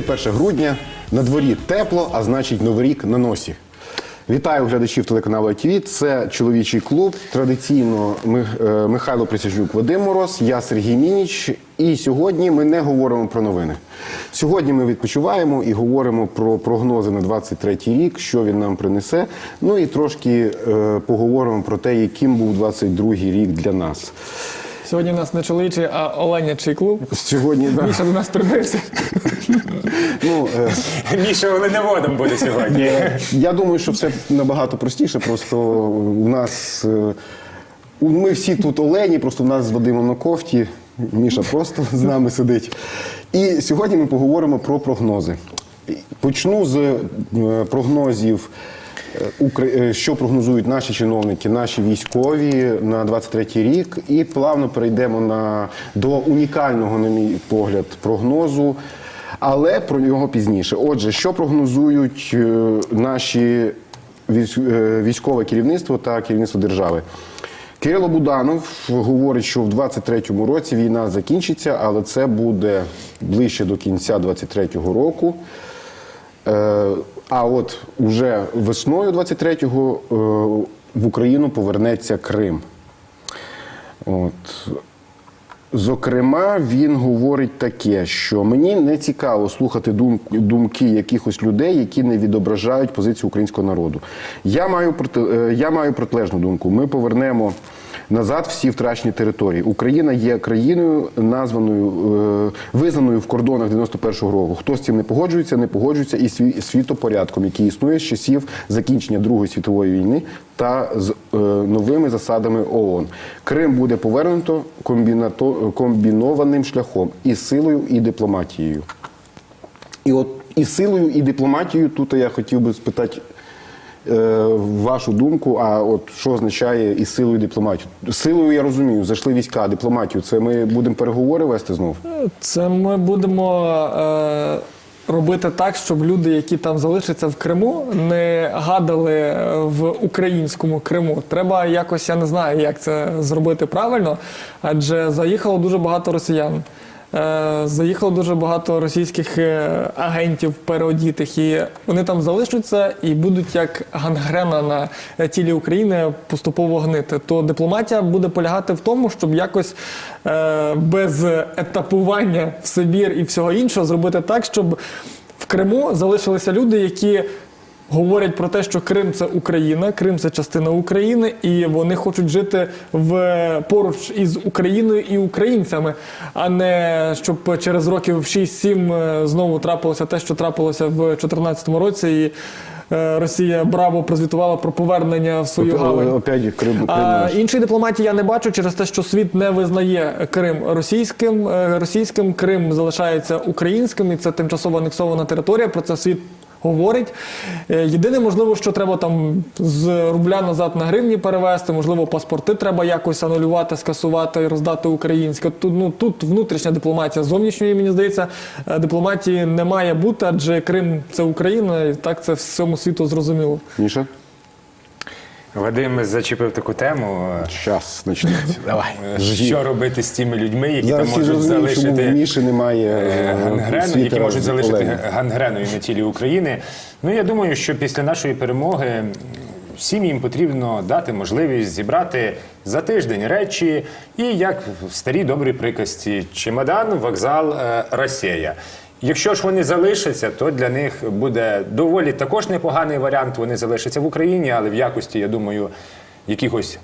31 грудня на дворі тепло, а значить новий рік на носі. Вітаю глядачів телеканалу АТВ. Це чоловічий клуб. Традиційно е, Михайло Присяжнюк, Вадим Мороз, я Сергій Мініч. І сьогодні ми не говоримо про новини. Сьогодні ми відпочиваємо і говоримо про прогнози на 23 рік, що він нам принесе. Ну і трошки е, поговоримо про те, яким був 22 рік для нас. Сьогодні у нас не чоловічий, а оленячий клуб. Сьогодні да, Міша до нас прибився. ну, е, Міша оленеводом буде сьогодні. Я думаю, що все набагато простіше. Просто у нас е, у- ми всі тут олені, просто в нас з Вадимом на кофті. Міша просто з нами сидить. І сьогодні ми поговоримо про прогнози. Почну з е, прогнозів, що прогнозують наші чиновники, наші військові на 23 рік, і плавно перейдемо на, до унікального, на мій погляд, прогнозу. Але про нього пізніше. Отже, що прогнозують е, наші військ- е, військове керівництво та керівництво держави? Кирило Буданов говорить, що в 23-му році війна закінчиться, але це буде ближче до кінця 23-го року. А от уже весною 23-го е, в Україну повернеться Крим. От. Зокрема, він говорить таке, що мені не цікаво слухати дум- думки якихось людей, які не відображають позицію українського народу. Я маю е, я маю протилежну думку. Ми повернемо назад всі втрачені території. Україна є країною, названою е, визнаною в кордонах 91-го року. Хто з цим не погоджується, не погоджується і світопорядком, який існує з часів закінчення Другої світової війни та з е, новими засадами ООН. Крим буде повернуто комбінованим шляхом і силою, і дипломатією. І от і силою, і дипломатією тут я хотів би спитати вашу думку. А от що означає і силою, дипломатію? Силою я розумію, зайшли війська, дипломатію. Це ми будемо переговори вести знов. Це ми будемо е, робити так, щоб люди, які там залишаться в Криму, не гадали е, в українському Криму. Треба якось, я не знаю, як це зробити правильно, адже заїхало дуже багато росіян. Е, Заїхало дуже багато російських е, агентів переодітих, і вони там залишаться і будуть як гангрена на е, тілі України поступово гнити. То дипломатія буде полягати в тому, щоб якось без етапування в Сибір і всього іншого зробити так, щоб в Криму залишилися люди, які говорять про те, що Крим це Україна, Крим це частина України, і вони хочуть жити в поруч із Україною і українцями, а не щоб через років 6-7 е, знову трапилося те, що трапилося в 2014 році. І е, Росія браво прозвітувала про повернення в свою гавань. Опять Крим, Крим А, іншої дипломатії я не бачу через те, що світ не визнає Крим російським. Е, Російським Крим залишається українським, і це тимчасово анексована територія. Про це світ говорить. Е, Єдине, можливо, що треба там з рубля назад на гривні перевести, можливо, паспорти треба якось анулювати, скасувати і роздати українське. Тут ну тут внутрішня дипломатія. Зовнішньої мені здається, е, дипломатії не має бути, адже Крим це Україна, і так це всьому світу зрозуміло. Міша? Вадим зачепив таку тему. Час почнеться. Давай. е, Що робити з тими людьми, які Зараз там можуть залишити Міші немає е, е, гангрену, які можуть залишити оленів. гангреною на тілі України. Ну я думаю, що після нашої перемоги всім їм потрібно дати можливість зібрати за тиждень речі, і як в старій добрій приказці чемодан, вокзал, е, Росія. Якщо ж вони залишаться, то для них буде доволі також непоганий варіант. Вони залишаться в Україні, але в якості, я думаю, якихось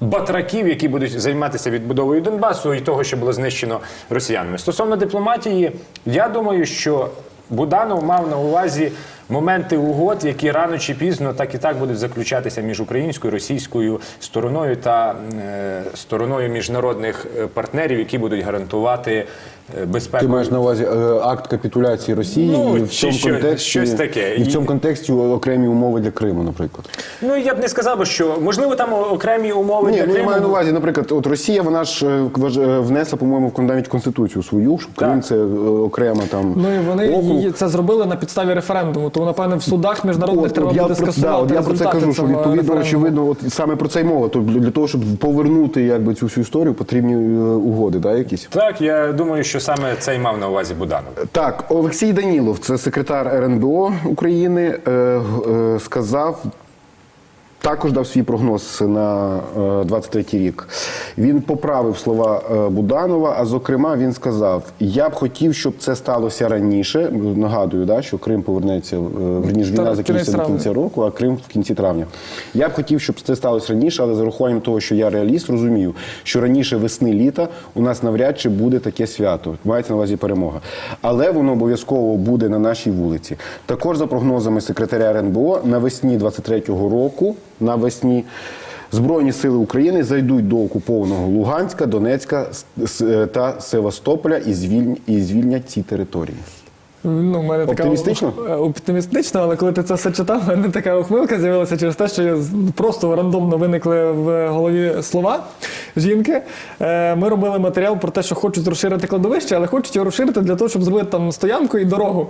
батраків, які будуть займатися відбудовою Донбасу і того, що було знищено росіянами. Стосовно дипломатії, я думаю, що Буданов мав на увазі моменти угод, які рано чи пізно так і так будуть заключатися між українською російською стороною та е, стороною міжнародних е, партнерів, які будуть гарантувати е, безпеку. Ти маєш на увазі е, акт капітуляції Росії Ну, і в чи цьому що- контексті щось таке. і в цьому контексті окремі умови для Криму, наприклад. Ну я б не сказав, би, що можливо там окремі умови Ні, для ну я маю на увазі, наприклад, от Росія, вона ж внесла, по-моєму, в навіть конституцію свою, що Крим Так. це окрема там Ну і вони округ. це зробили на підставі референдуму. Тому, напевне, в судах міжнародних От, треба я, буде про, да, скасувати от я про це кажу, що відповідно, очевидно, от саме про це й мова. Тобто для того, щоб повернути якби, цю всю історію, потрібні е, угоди, да, якісь. Так, я думаю, що саме це й мав на увазі Буданов. Так, Олексій Данілов, це секретар РНБО України, е, е, сказав. Також дав свій прогноз на е, 23 рік. Він поправив слова е, Буданова. А зокрема, він сказав: Я б хотів, щоб це сталося раніше. Нагадую, да, що Крим повернеться е, Та, війна закінчиться до кінця року, а Крим в кінці травня. Я б хотів, щоб це сталося раніше, але з урахуванням того, що я реаліст, розумію, що раніше весни літа у нас навряд чи буде таке свято. Мається на увазі перемога. Але воно обов'язково буде на нашій вулиці. Також за прогнозами секретаря РНБО, навесні 23-го року, навесні. Збройні сили України зайдуть до окупованого Луганська, Донецька с- та Севастополя і звільнять ці території. Ну, в мене така Оптимістично? е, оптимістично, але коли ти це все читав, в мене така ухмилка з'явилася через те, що я просто рандомно виникли в голові слова жінки. Е, Ми робили матеріал про те, що хочуть розширити кладовище, але хочуть його розширити для того, щоб зробити там стоянку і дорогу.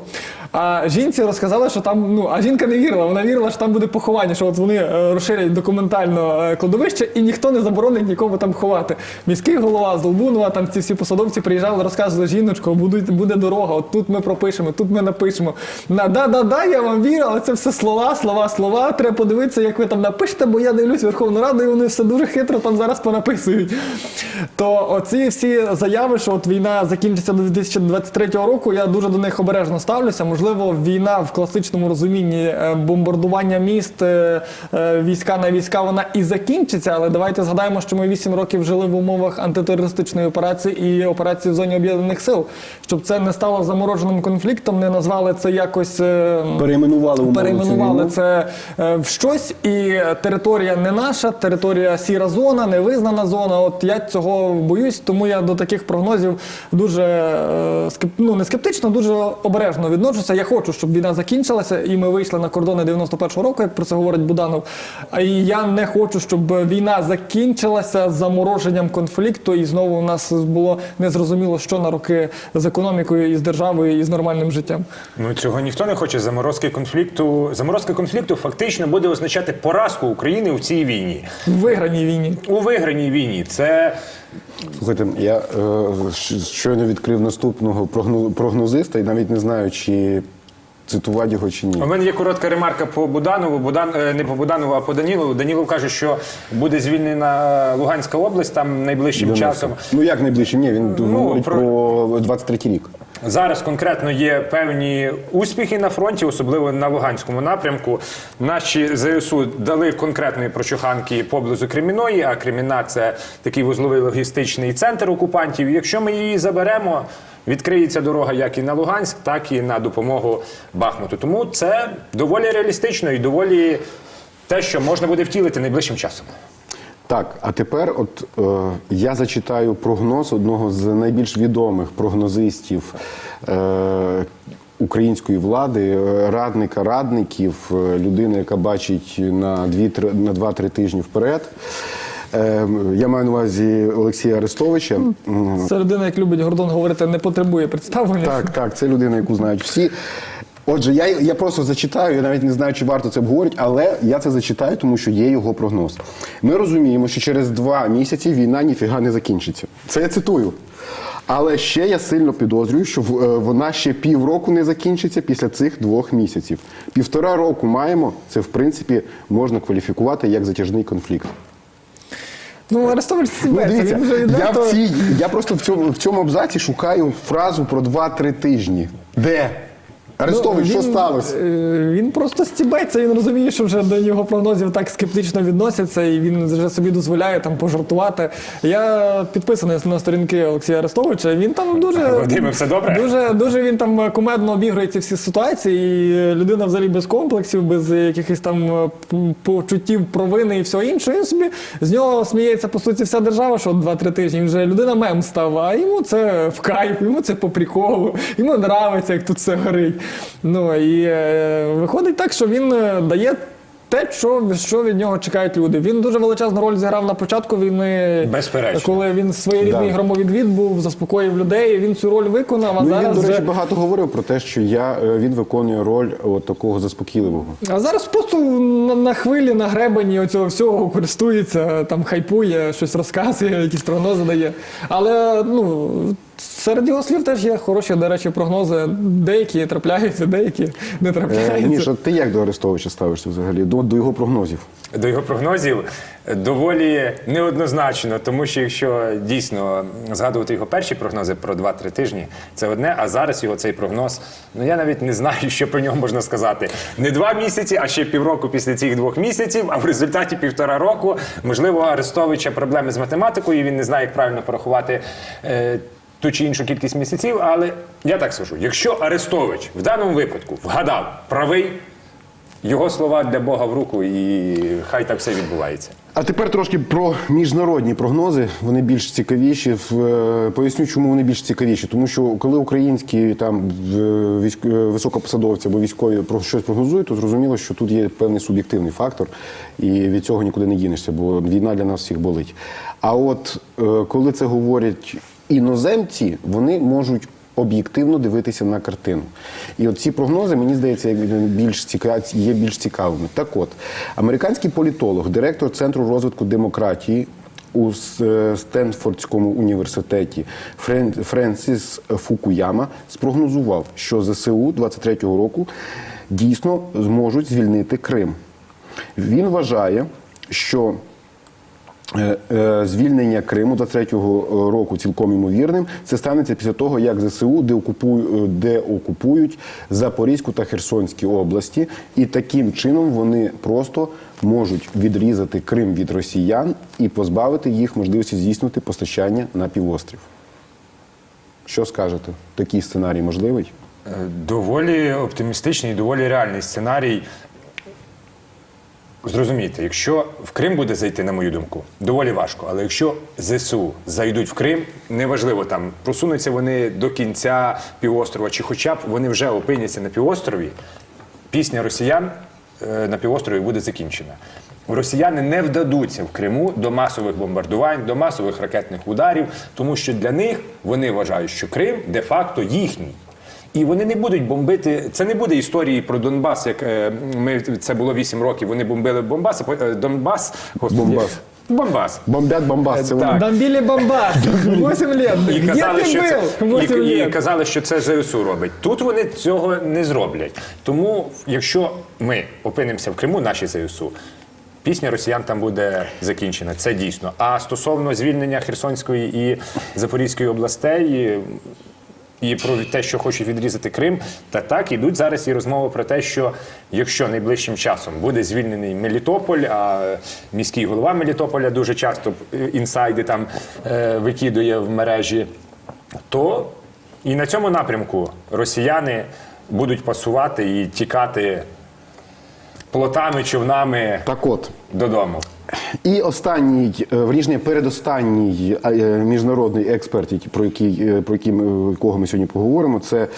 А жінці розказали, що там, ну, а жінка не вірила, вона вірила, що там буде поховання, що от вони е, розширять документально кладовище, і ніхто не заборонить нікого там ховати. Міський голова Золбунова, там ці всі посадовці приїжджали, розказували жіночко, буде дорога, от тут ми пропишемо, тут ми напишемо. На да, да, да, я вам вірю, але це все слова, слова, слова. Треба подивитися, як ви там напишете, бо я дивлюсь Верховну Раду, і вони все дуже хитро там зараз понаписують. То оці всі заяви, що от війна закінчиться до 2023 року, я дуже до них обережно ставлюся. Можливо, війна в класичному розумінні е, бомбардування міст, е, е, війська на війська, вона і закінчиться. Але давайте згадаємо, що ми 8 років жили в умовах антитерористичної операції і операції в зоні об'єднаних сил. Щоб це не стало замороженим конфліктом, не назвали це якось. е, Перейменували умови Перейменували це е, в щось, і територія не наша, територія сіра зона, невизнана зона. От я цього боюсь, тому я до таких прогнозів дуже е, ну, не скептично, дуже обережно відношуся. Я хочу, щоб війна закінчилася, і ми вийшли на кордони 91-го року, як про це говорить Буданов. І я не хочу, щоб війна закінчилася з замороженням конфлікту, і знову у нас було незрозуміло, що на роки з економікою і з державою і з нормальним життям. Ну цього ніхто не хоче. Заморозки конфлікту. Заморозка конфлікту фактично буде означати поразку України у цій війні. В виграній війні. У виграній війні. Це Слухайте, я е, щойно відкрив наступного прогно- прогнозиста і навіть не знаю, чи цитувати його чи ні. У мене є коротка ремарка по Буданову. Будан е, не по Буданову, а по Данілову. Данілов каже, що буде звільнена Луганська область там найближчим часом. Ну як найближче? Ні, він говорить про- про 23 рік. Зараз конкретно є певні успіхи на фронті, особливо на Луганському напрямку. Наші ЗСУ дали конкретної прочуханки поблизу Креміної, а Креміна це такий вузловий логістичний центр окупантів. Якщо ми її заберемо, відкриється дорога як і на Луганськ, так і на допомогу Бахмуту. Тому це доволі реалістично і доволі те, що можна буде втілити найближчим часом. Так, а тепер, от е, я зачитаю прогноз одного з найбільш відомих прогнозистів е, української влади, е, радника радників, е, людини, яка бачить на 2 на 2-3 тижні вперед. Е, я маю на увазі Олексія Арестовича. Це людина, як любить Гордон говорити, не потребує представлення. Так, так, це людина, яку знають всі. Отже, я, я просто зачитаю, я навіть не знаю, чи варто це обговорити, але я це зачитаю, тому що є його прогноз. Ми розуміємо, що через два місяці війна ніфіга не закінчиться. Це я цитую. Але ще я сильно підозрюю, що в- е, вона ще півроку не закінчиться після цих двох місяців. Півтора року маємо, це в принципі можна кваліфікувати як затяжний конфлікт. Ну, Арестович Ну, дивіться, він вже я, відверто... в цій, я просто в цьому, в цьому абзаці шукаю фразу про 2-3 тижні. Де? Арестович, Ну, що сталося? е, Він просто стібеться, він розуміє, що вже до його прогнозів так скептично відносяться, і він вже собі дозволяє там пожартувати. Я підписаний на сторінки Олексія Арестовича. Він там дуже Вадиме, все добре? Дуже, дуже він там кумедно обігрує ці всі ситуації. І людина взагалі без комплексів, без якихось там е, почуттів провини і всього іншого. Він собі з нього сміється по суті вся держава, що 2-3 тижні. Він вже людина мем став, а йому це в кайф, йому це по приколу, йому нравиться, як тут все горить. Ну і е, виходить так, що він е, дає те, що, що від нього чекають люди. Він дуже величезну роль зіграв на початку війни, Безперечно. коли він своєрідний Да. громовідвід був, заспокоїв людей. Він цю роль виконав. А Ну, і він, до речі, вже- багато говорив про те, що я, е, він виконує роль от такого заспокійливого. А зараз просто на, на хвилі, на гребені оцього всього користується, там хайпує, щось розказує, якісь прогнози дає. Але ну, серед його слів теж є хороші, до речі, прогнози. Деякі трапляються, деякі не Е, трапляються. Міша, ти як до Арестовича ставишся взагалі? До, до його прогнозів? До його прогнозів доволі неоднозначно, тому що якщо дійсно згадувати його перші прогнози про 2-3 тижні, це одне, а зараз його цей прогноз, ну я навіть не знаю, що про нього можна сказати. Не два місяці, а ще півроку після цих двох місяців, а в результаті півтора року, можливо, Арестовича проблеми з математикою, він не знає, як правильно порахувати. Е, ту чи іншу кількість місяців, але я так скажу: якщо Арестович в даному випадку вгадав правий, його слова для Бога в руку, і хай так все відбувається. А тепер трошки про міжнародні прогнози. Вони більш цікавіші. Е, Поясню, чому вони більш цікавіші. Тому що коли українські там військ- е, високопосадовці або військові про щось прогнозують, то зрозуміло, що тут є певний суб'єктивний фактор, і від цього нікуди не дінешся, бо війна для нас всіх болить. А от е, коли це говорять іноземці, вони можуть об'єктивно дивитися на картину. І от ці прогнози, мені здається, більш цікаві, є більш цікавими. Так от, американський політолог, директор Центру розвитку демократії у Стенфордському університеті Френ- Френсіс Фукуяма спрогнозував, що ЗСУ 23-го року дійсно зможуть звільнити Крим. Він вважає, що Звільнення Криму 23-го року цілком імовірним. Це станеться після того, як ЗСУ деокупую- е, деокупують Запорізьку та Херсонські області, і таким чином вони просто можуть відрізати Крим від росіян і позбавити їх можливості здійснювати постачання на півострів. Що скажете? Такий сценарій можливий? Е, Доволі оптимістичний, доволі реальний сценарій. Зрозумійте, якщо в Крим буде зайти, на мою думку, доволі важко. Але якщо ЗСУ зайдуть в Крим, неважливо там просунуться вони до кінця півострова, чи хоча б вони вже опиняться на півострові, пісня росіян е, на півострові буде закінчена. Росіяни не вдадуться в Криму до масових бомбардувань, до масових ракетних ударів, тому що для них вони вважають, що Крим де-факто їхній. І вони не будуть бомбити. Це не буде історії про Донбас, як е, ми це було 8 років. Вони бомбили Бомбас, а по- е, Донбас. Господи, Бомбас. Бомбас. Бомбят Бомбас, це Так. вони. Бомбили бомбас! 8 лет! І казали, що це, 8 і, і казали, що це ЗСУ робить. Тут вони цього не зроблять. Тому, якщо ми опинимося в Криму, наші ЗСУ, пісня росіян там буде закінчена. Це дійсно. А стосовно звільнення Херсонської і Запорізької областей. І про те, що хочуть відрізати Крим, та так ідуть зараз і розмови про те, що якщо найближчим часом буде звільнений Мелітополь, а міський голова Мелітополя дуже часто інсайди там е, викидує в мережі, то і на цьому напрямку росіяни будуть пасувати і тікати плотами, човнами Так от. додому. І останній, е, вірніше, передостанній е, міжнародний експерт, про який, е, про який ми, якого ми сьогодні поговоримо, це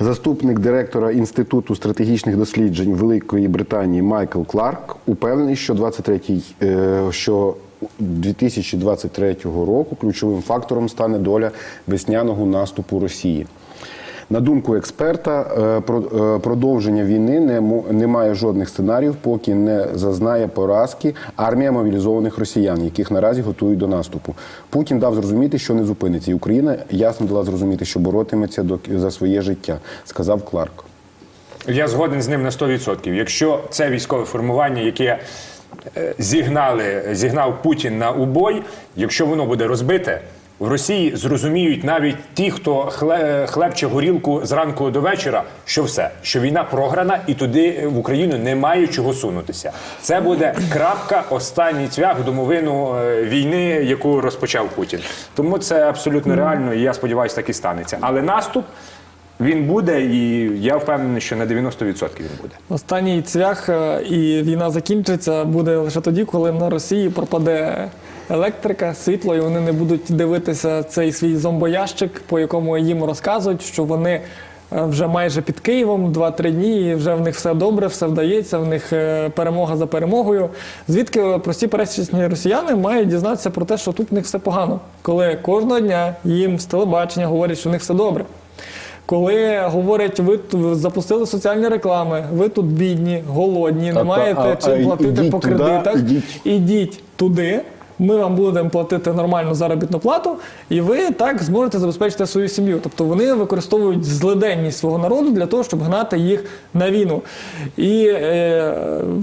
заступник директора Інституту стратегічних досліджень Великої Британії Майкл Кларк. Упевнений, що 23-й, е, що 2023 року ключовим фактором стане доля весняного наступу Росії. На думку експерта, е, е, продовження війни не має жодних сценаріїв, поки не зазнає поразки армія мобілізованих росіян, яких наразі готують до наступу. Путін дав зрозуміти, що не зупиниться, і Україна ясно дала зрозуміти, що боротиметься за своє життя, сказав Кларк. Я згоден з ним на 100%. Якщо це військове формування, яке е, зігнали, зігнав Путін на убой, якщо воно буде розбите, в Росії зрозуміють навіть ті, хто хлеб хлебче горілку зранку до вечора, що все, що війна програна, і туди в Україну немає чого сунутися. Це буде крапка, останній цвях домовину е, війни, яку розпочав Путін. Тому це абсолютно реально, і я сподіваюся, так і станеться. Але наступ. Він буде, і я впевнений, що на 90% він буде. Останній цвях е, і війна закінчиться буде лише тоді, коли на Росії пропаде електрика, світло, і вони не будуть дивитися цей свій зомбоящик, по якому їм розказують, що вони е, вже майже під Києвом 2-3 дні, і вже в них все добре, все вдається, в них е, перемога за перемогою. Звідки прості пересічні росіяни мають дізнатися про те, що тут в них все погано, коли кожного дня їм з телебачення говорять, що в них все добре. Коли говорять, ви запустили соціальні реклами, ви тут бідні, голодні, не маєте чим платити по кредитах, ідіть туди. Ми вам будемо платити нормальну заробітну плату, і ви так зможете забезпечити свою сім'ю. Тобто вони використовують злиденність свого народу для того, щоб гнати їх на війну. І е,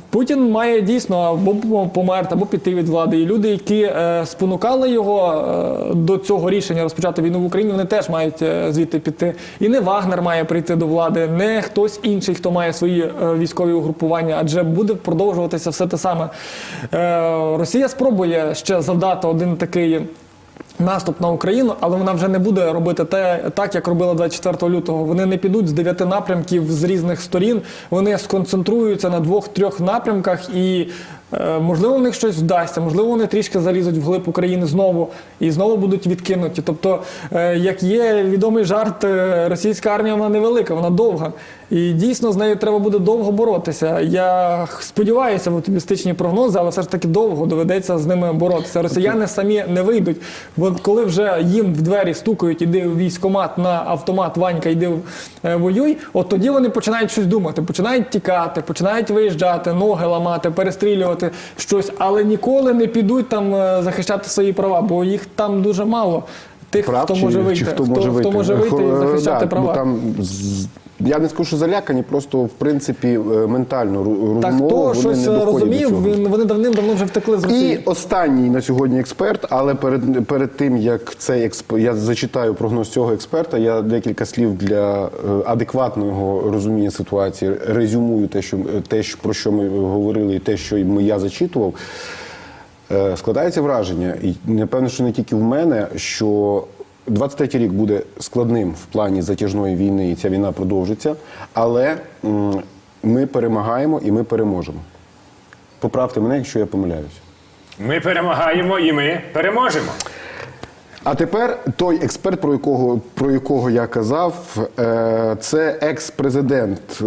Путін має дійсно або померти, або піти від влади. І люди, які е, спонукали його е, до цього рішення розпочати війну в Україні, вони теж мають е, звідти піти. І не Вагнер має прийти до влади, не хтось інший, хто має свої е, військові угрупування, адже буде продовжуватися все те саме. Е, Росія спробує ще завдати один такий. Наступ на Україну, але вона вже не буде робити те так, як робила 24 лютого. Вони не підуть з дев'яти напрямків з різних сторін. Вони сконцентруються на двох-трьох напрямках, і можливо в них щось вдасться, можливо, вони трішки залізуть вглиб України знову і знову будуть відкинуті. Тобто, е, як є відомий жарт, е, російська армія вона невелика, вона довга. І дійсно з нею треба буде довго боротися. Я сподіваюся в оптимістичні прогнози, але все ж таки довго доведеться з ними боротися. Росіяни самі не вийдуть. Бо коли вже їм в двері стукають, іди в військкомат на автомат, Ванька, йди е, воюй, от тоді вони починають щось думати, починають тікати, починають виїжджати, ноги ламати, перестрілювати щось, але ніколи не підуть там е, захищати свої права, бо їх там дуже мало. Тих, Прав хто чи- може вийти, чи хто може вийти, хто може вийти і Е, захищати да, права. Ну, Там, я не скажу, що залякані, просто в принципі е, ментально ру- Та розмову хто вони щось не розумів, цього. він- вони давним-давно вже втекли з І останній на сьогодні експерт, але перед, перед тим як цей експ... я зачитаю прогноз цього експерта, я декілька слів для е, адекватного розуміння ситуації резюмую те, що те, що- про що ми говорили, і те, що ми- я зачитував. Е, Складається враження, і напевно, що не тільки в мене, що 23-й рік буде складним в плані затяжної війни, і ця війна продовжиться, але ми перемагаємо і ми переможемо. Поправте мене, якщо я помиляюсь. Ми перемагаємо і ми переможемо. А тепер той експерт, про якого, про якого я казав, е, це екс-президент е,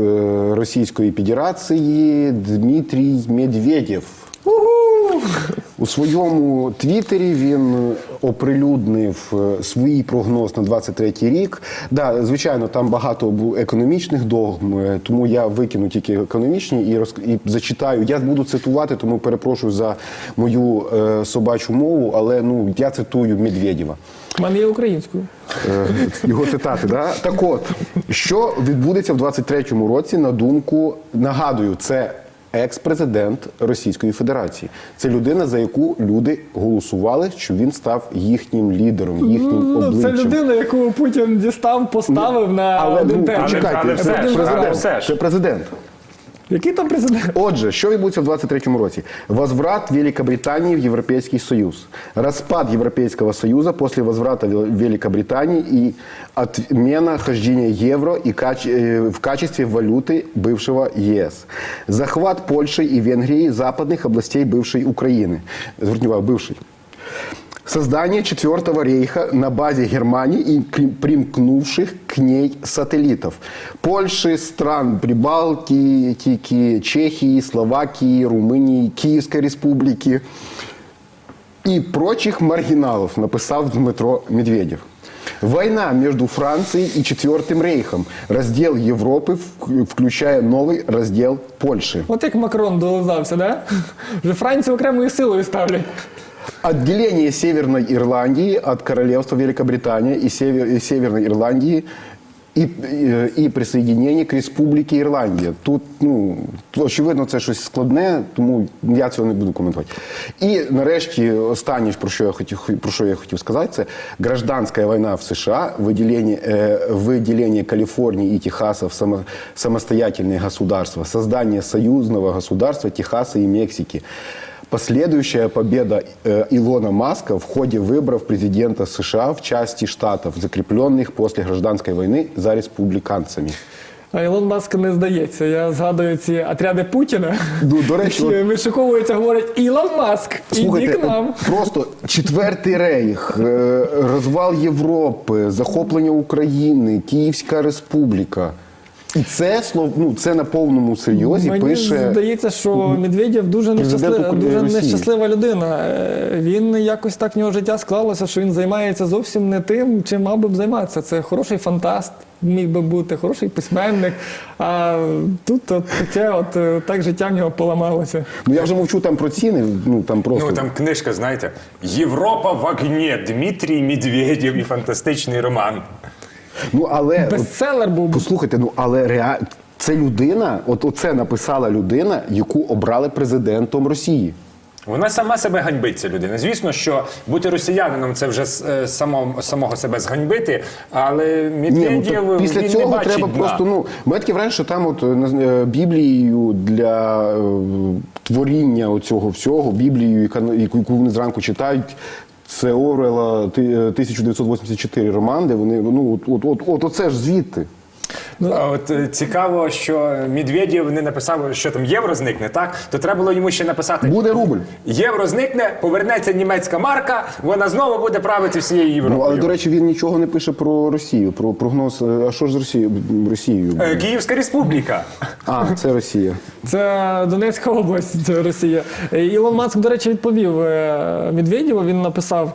Російської Федерації Дмитрій Медведєв. У своєму твіттері він оприлюднив е, свій прогноз на 23-й рік. Да, звичайно, там багато економічних догм, е, тому я викину тільки економічні і, роз... і зачитаю. Я буду цитувати, тому перепрошую за мою е, собачу мову, але ну я цитую Медведєва. У мене є українською. Е, Його цитати, да? Так от, що відбудеться в 23-му році, на думку, нагадую, це екс-президент Російської Федерації. Це людина, за яку люди голосували, щоб він став їхнім лідером, їхнім обличчям. це людина, яку Путін дістав, поставив на Але один ну, термін. почекайте, але це президент. Це президент. Який там президент? Отже, що відбудеться в 23-му році? Возврат Великобритании в Европейский Союз. Распад Европейского Союза после возврата Вел- Великобритании и отмена хождения евро и каче- э, в качестве валюты бывшего ЕС. Захват Польши и Венгрии западных областей бывшей Украины. Зверніть увагу, бывшей. Создание Четвертого рейха на базе Германии и примкнувших к ней сателлитов. Польши, стран Прибалтики, Чехии, Словакии, Румынии, Киевской республики и прочих маргиналов, написал Дмитро Медведев. Война между Францией и Четвертым рейхом. Раздел Европы, включая новый раздел Польши. От як Макрон долизався, да? Вже Францію окремою силою ставлять. Отделение Северной Ирландии от Королевства Великобритания и, Север- и Северной Ирландии і, і, і присоединення к Республіки Ірландія. Тут, ну, очевидно, це щось складне, тому я цього не буду коментувати. І нарешті, останнє, про що я хотів, про що я хотів сказати, це гражданська війна в США, виділення, э, выделение Калифорнии и Техаса в само, самостоятельные государства, создание союзного государства Техаса и Мексики. Последующая победа э, Илона Маска в ходе выборов президента США в части штатов, закрепленных после гражданской войны за республиканцами. А Ілон Маск не здається. Я згадую ці отряди Путіна, Ну, до речі, які от- вишиковуються, говорять Ілон Маск, іди Слухайте, к нам. от просто четвертий рейх, е, розвал Європи, захоплення України, Київська Республіка. І це слов, ну це на повному серйозі Мені пише. здається, що Медведєв дуже нещаслива, дуже нещаслива людина. Е, Він якось так в нього життя склалося, що він займається зовсім не тим, чим мав би б займатися. Це хороший фантаст, міг би бути, хороший письменник. А тут от таке, от е, так життя в нього поламалося. Ну я вже мовчу там про ціни. Ну там просто Ну там книжка, знаєте, Європа в огні, Дмитрій Медведєв і фантастичний роман. Ну але Бестселер був. послухайте, ну але реа... це людина, от оце написала людина, яку обрали президентом Росії. Вона сама себе ганьбить, ця людина. Звісно, що бути росіянином це вже е, само, самого себе зганьбити, але Ні, ну, Медведєв після він не цього бачить треба дна. просто. Ну, мене таке враження, що там от е, Біблією для е, творіння оцього всього, яку яку вони зранку читають. Це Орела ти- е, 1984 роман, де вони ну от, от, от, от оце ж звідти. А От е, цікаво, що Медведєв не написав, що там євро зникне, так? То треба було йому ще написати. Буде рубль. Євро зникне, повернеться німецька марка, вона знову буде правити всією Ну але до речі, він нічого не пише про Росію, про прогноз. е, А що ж з Росією? Росією? Е, Київська республіка. А, це Росія. Це Донецька область, це Росія. Ілон Маск, до речі, відповів Медведєву. Він написав: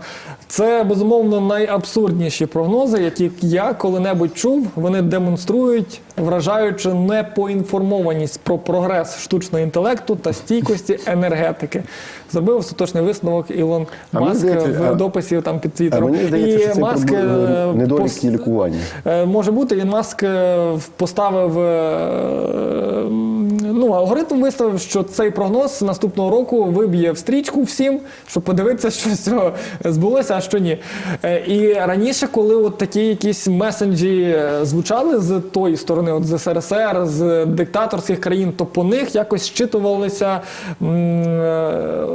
це безумовно найабсурдніші прогнози, які я коли-небудь чув. Вони демонструють вражаючу непоінформованість про прогрес штучного інтелекту та стійкості енергетики. Зробив остаточний висновок Ілон А Маск здається, в дописі там під твіттером. мені здається, що Маск е, недоліки пос- лікування. Е, Може бути, він Маск е, поставив ну, алгоритм виставив, що цей прогноз наступного року виб'є в стрічку всім, щоб подивитися, що з цього збулося, що ні. Е, І раніше, коли от такі якісь месенджі е, звучали з тої сторони, от з СРСР, з диктаторських країн, то по них якось щитувалися е,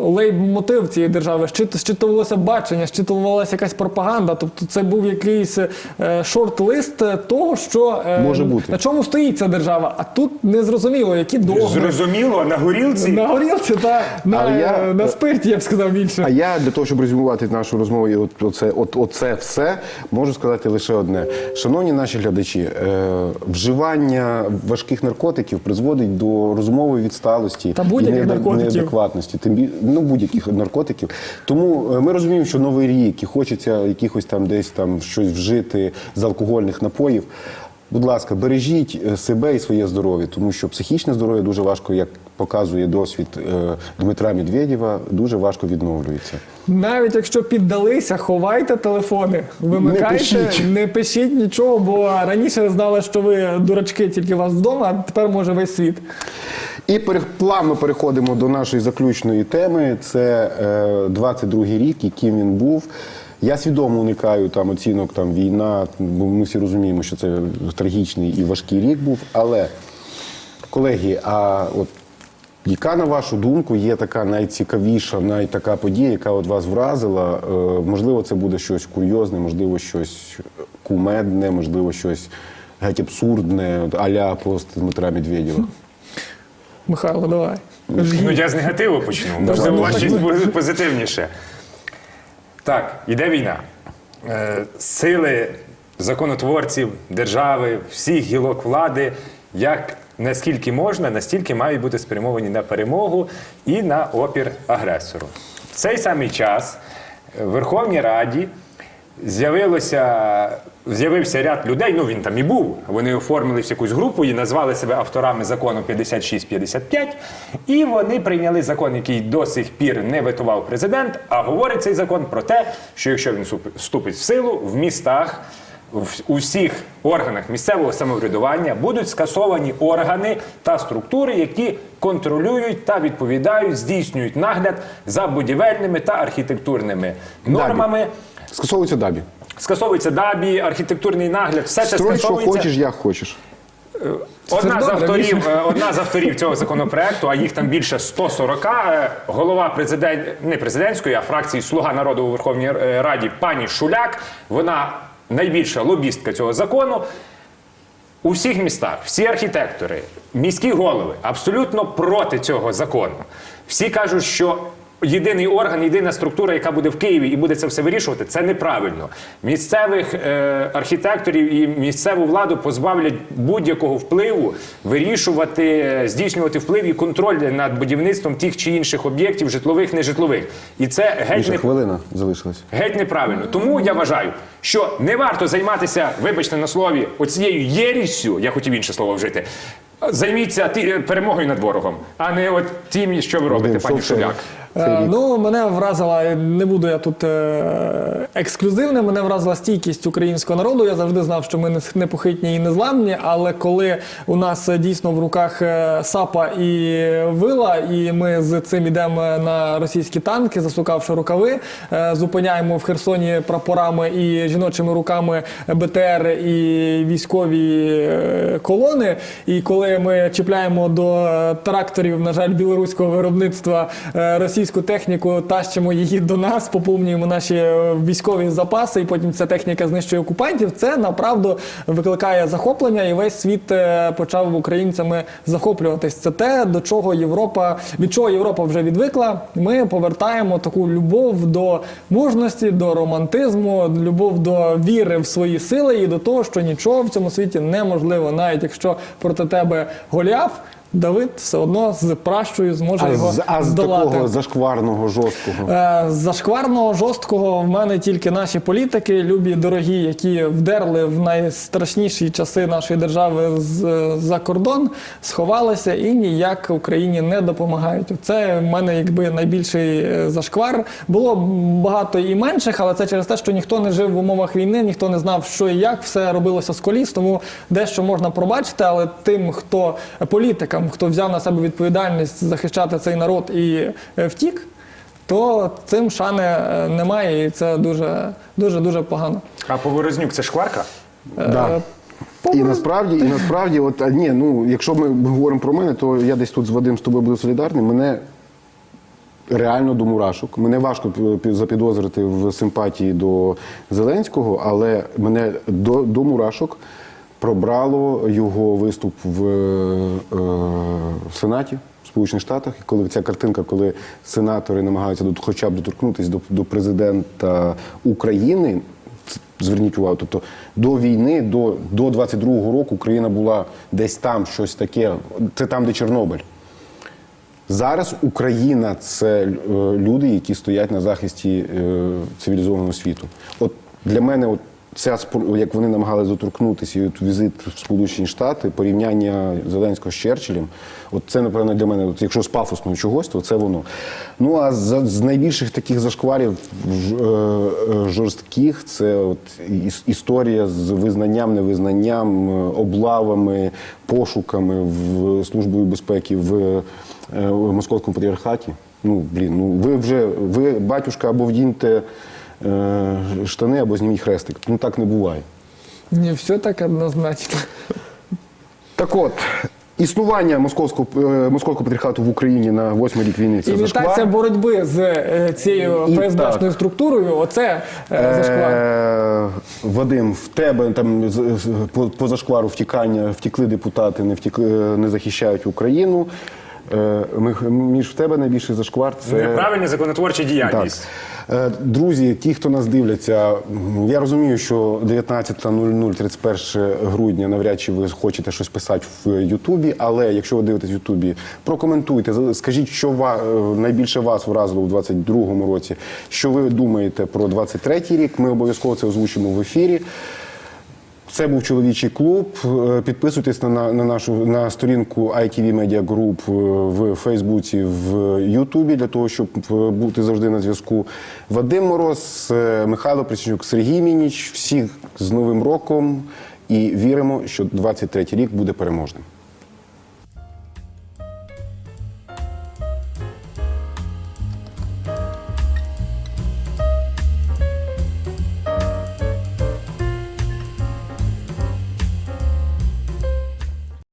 лейб-мотив цієї держави, щит- щитувалося бачення, щитувалася якась пропаганда. Тобто це був якийсь шорт-лист того, що Може бути. на чому стоїть ця держава. А тут не зрозуміло, які догми. Зрозуміло, на горілці. На горілці та на, я- на спирті, я б сказав більше. А я для того, щоб резюмувати нашу розмову, і от оце, от, оце все, можу сказати лише одне. Шановні наші глядачі, е, вживання важких наркотиків призводить до розумової відсталості Та і неадекватності, тим ну будь-яких наркотиків. Тому е, ми розуміємо, що новий рік і хочеться якихось там десь там щось вжити з алкогольних напоїв. Будь ласка, бережіть е, себе і своє здоров'я, тому що психічне здоров'я дуже важко, як показує досвід е, Дмитра Медведєва, дуже важко відновлюється. Навіть якщо піддалися, ховайте телефони, вимикайте, Не пишіть. не пишіть нічого, бо раніше знали, що ви дурачки тільки у вас вдома, а тепер може весь світ. І плавно переходимо до нашої заключної теми. Це е, 22-й рік, яким він був. Я свідомо уникаю там оцінок там війна, бо ми всі розуміємо, що це трагічний і важкий рік був. Але, колеги, а от яка, на вашу думку, є така найцікавіша, найтака подія, яка от вас вразила? Е, можливо, це буде щось курйозне, можливо, щось кумедне, можливо, щось геть абсурдне, а-ля пост Дмитра Медведєва. Михайло, давай. Ну, я з негативу почну. Можливо, у вас щось буде позитивніше. Так, іде війна. Е, Сили законотворців, держави, всіх гілок влади, як наскільки можна, настільки мають бути спрямовані на перемогу і на опір агресору. В цей самий час в Верховній Раді з'явилося. З'явився ряд людей, ну він там і був. Вони оформились в якусь групу і назвали себе авторами закону 5655. І вони прийняли закон, який до сих пір не ветував президент. А говорить цей закон про те, що якщо він вступить в силу, в містах, в усіх органах місцевого самоврядування будуть скасовані органи та структури, які контролюють та відповідають, здійснюють нагляд за будівельними та архітектурними нормами. Скасовується дабі. Скасовується дабі, архітектурний нагляд, все це Строй, що хочеш, як хочеш. Одна з, авторів, е, одна з авторів цього законопроекту, а їх там більше 140, е, голова президент, не президентської, а фракції Слуга народу у Верховній е, Раді пані Шуляк. Вона найбільша лобістка цього закону. у всіх містах, всі архітектори, міські голови абсолютно проти цього закону. Всі кажуть, що єдиний орган, єдина структура, яка буде в Києві і буде це все вирішувати, це неправильно. Місцевих е, архітекторів і місцеву владу позбавлять будь-якого впливу вирішувати, е, здійснювати вплив і контроль над будівництвом тих чи інших об'єктів, житлових, нежитлових. І це геть не хвилина залишилась. Геть неправильно. Тому я вважаю, що не варто займатися, вибачте на слові, оцією єріссю, я хотів інше слово вжити. Займіться ті- перемогою над ворогом, а не от тим, що ви робите, пані? Шуляк. Е, Ну, мене вразила, не буду я тут е, ексклюзивним, мене вразила стійкість українського народу. Я завжди знав, що ми не- непохитні і незламні, але коли у нас е, дійсно в руках е, сапа і вила, і ми з цим йдемо на російські танки, засукавши рукави, е, зупиняємо в Херсоні прапорами і жіночими руками БТР і військові е, колони. І коли ми чіпляємо до е, тракторів, на жаль, білоруського виробництва е, російську техніку, тащимо її до нас, поповнюємо наші е, військові запаси, і потім ця техніка знищує окупантів. Це направду викликає захоплення, і весь світ почав українцями захоплюватись. Це те, до чого Європа від чого Європа вже відвикла. Ми повертаємо таку любов до мужності, до романтизму, любов до віри в свої сили і до того, що нічого в цьому світі неможливо, навіть якщо проти тебе Голіаф. Давид все одно з пращою зможе А його з, а з здолати. такого зашкварного, жорсткого. Е, Зашкварного, жорсткого в мене тільки наші політики, любі дорогі, які вдерли в найстрашніші часи нашої держави з за кордон, сховалися і ніяк Україні не допомагають. Це в мене якби найбільший е, зашквар. Було багато і менших, але це через те, що ніхто не жив в умовах війни, ніхто не знав, що і як все робилося з коліс. Тому дещо можна пробачити, але тим, хто політикам, хто взяв на себе відповідальність захищати цей народ і е, втік то цим шани е, немає, і це дуже дуже дуже погано. А Поворознюк це шкварка? Да. І насправді, і насправді, от а, ні, ну якщо ми говоримо про мене, то я десь тут з Вадим з тобою буду солідарний. Мене реально до мурашок. Мене важко запідозрити в симпатії до Зеленського, але мене до, до мурашок пробрало його виступ в, е, в Сенаті. в Сполучених Штатах, і коли ця картинка, коли сенатори намагаються до, хоча б доторкнутися до, до президента України, зверніть увагу, тобто до війни, до, до 22-го року Україна була десь там, щось таке. Це там, де Чорнобиль. Зараз Україна це е, люди, які стоять на захисті е, цивілізованого світу. От для мене, от ця як вони намагалися доторкнутися, і от візит в Сполучені Штати, порівняння Зеленського з Черчиллем, от це, напевно, для мене, от якщо з пафосного чогось, то це воно. Ну а з, з найбільших таких зашкварів е, е, жорстких це от історія з визнанням, невизнанням, е, облавами, пошуками в службою безпеки в в московському патріархаті. Ну, блін, ну ви вже, ви, батюшка, або вдіньте штани, або зніміть хрестик. Ну так не буває. Не все так однозначно. Так от, існування московського, е, московського патріархату в Україні на восьмий рік війни це Імітація зашквар. боротьби з е, цією ФСБшною структурою, оце е, зашквар. Е, Вадим, в тебе там по зашквару втікання, втікли депутати, не втікли, не захищають Україну. Е, між в тебе найбільший зашквар це Неправильна законотворча діяльність. Е, Друзі, ті, хто нас дивляться, я розумію, що 19.00, 31 грудня навряд чи ви хочете щось писати в Ютубі, але якщо ви дивитесь в Ютубі, прокоментуйте, скажіть, що е, найбільше вас вразило у 22-му році, що ви думаєте про 23-й рік. Ми обов'язково це озвучимо в ефірі. Це був чоловічий клуб. Е, Підписуйтесь на, на, на нашу на сторінку ITV Media Group е, в Фейсбуці, в Ютубі для того, щоб е, бути завжди на зв'язку. Вадим Мороз, Михайло Присячук, Сергій Мініч. Всіх з Новим роком і віримо, що 23-й рік буде переможним.